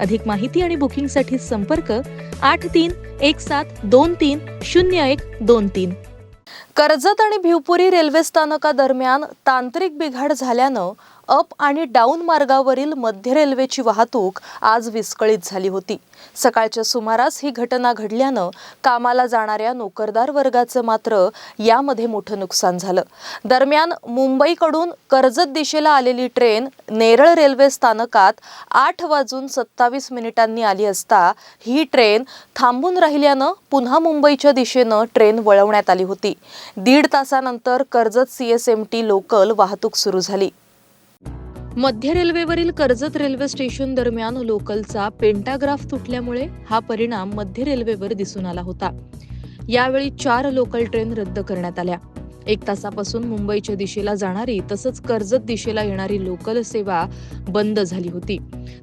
अधिक माहिती आणि बुकिंगसाठी संपर्क आठ तीन एक सात दोन तीन शून्य एक दोन तीन. कर्जत आणि भिवपुरी रेल्वे स्थानकादरम्यान तांत्रिक बिघाड झाल्यानं अप आणि डाऊन मार्गावरील मध्य रेल्वेची वाहतूक आज विस्कळीत झाली होती. सकाळच्या सुमारास ही घटना घडल्यानं कामाला जाणाऱ्या नोकरदार वर्गाचं मात्र यामध्ये मोठं नुकसान झालं. दरम्यान मुंबईकडून कर्जत दिशेला आलेली ट्रेन नेरळ रेल्वे स्थानकात आठ वाजून सत्तावीस मिनिटांनी आली असता ही ट्रेन थांबून राहिल्यानं पुन्हा मुंबईच्या दिशेनं ट्रेन वळवण्यात आली होती. दीड तासानंतर कर्जत सीएसएमटी लोकल वाहतूक सुरू झाली. मध्य रेल्वेवरील कर्जत रेल्वे स्टेशन दरम्यान लोकलचा पेंटाग्राफ तुटल्यामुळे हा परिणाम मध्य रेल्वेवर दिसून आला होता. यावेळी चार लोकल ट्रेन रद्द करण्यात आल्या. एक तासापासून मुंबईच्या दिशेला जाणारी तसंच कर्जत दिशेला येणारी लोकल सेवा बंद झाली होती.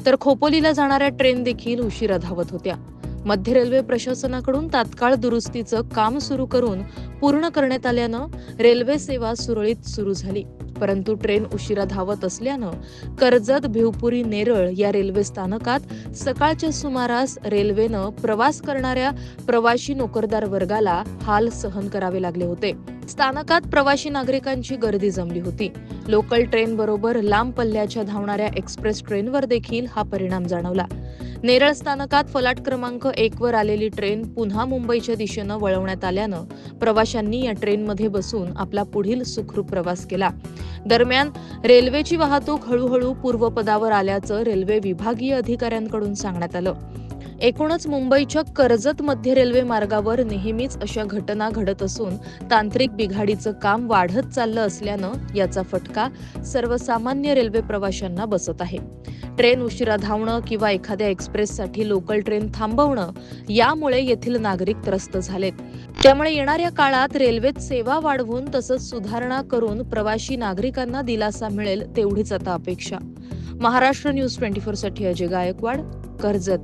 तर खोपोलीला जाणाऱ्या ट्रेन देखील उशिरा धावत होत्या. मध्य रेल्वे प्रशासनाकडून तात्काळ दुरुस्तीचं काम सुरू करून पूर्ण करण्यात आल्यानं रेल्वे सेवा सुरळीत सुरू झाली. परंतु ट्रेन उशिरा धावत असल्यानं कर्जत भिवपुरी नेरळ या रेल्वे स्थानकात सकाळच्या सुमारास रेल्वेनं प्रवास करणाऱ्या प्रवाशी नोकरदार वर्गाला हाल सहन करावे लागले होते. स्थानकात प्रवासी नागरिकांची गर्दी जमली होती. लोकल ट्रेन बरोबर लांब पल्ल्याच्या धावणाऱ्या एक्सप्रेस ट्रेनवर देखील हा परिणाम जाणवला. नेरळ स्थानकात फलाट क्रमांक एक वर आलेली ट्रेन पुन्हा मुंबईच्या दिशेनं वळवण्यात आल्यानं प्रवाशांनी या ट्रेनमध्ये बसून आपला पुढील सुखरूप प्रवास केला. दरम्यान रेल्वेची वाहतूक हळूहळू पूर्वपदावर आल्याचं रेल्वे विभागीय अधिकाऱ्यांकडून सांगण्यात आलं. एकूणच मुंबईच्या कर्जत मध्य रेल्वे मार्गावर नेहमीच अशा घटना घडत असून तांत्रिक बिघाडीचं काम वाढत चाललं असल्यानं याचा फटका सर्वसामान्य रेल्वे प्रवाशांना बसत आहे. ट्रेन उशिरा धावणं किंवा एखाद्या एक्सप्रेससाठी लोकल ट्रेन थांबवणं यामुळे येथील नागरिक त्रस्त झालेत. त्यामुळे येणाऱ्या काळात रेल्वेत सेवा वाढवून तसंच सुधारणा करून प्रवाशी नागरिकांना दिलासा मिळेल तेवढीच आता अपेक्षा. महाराष्ट्र न्यूज ट्वेंटी फोरसाठी अजय गायकवाड कर्जत.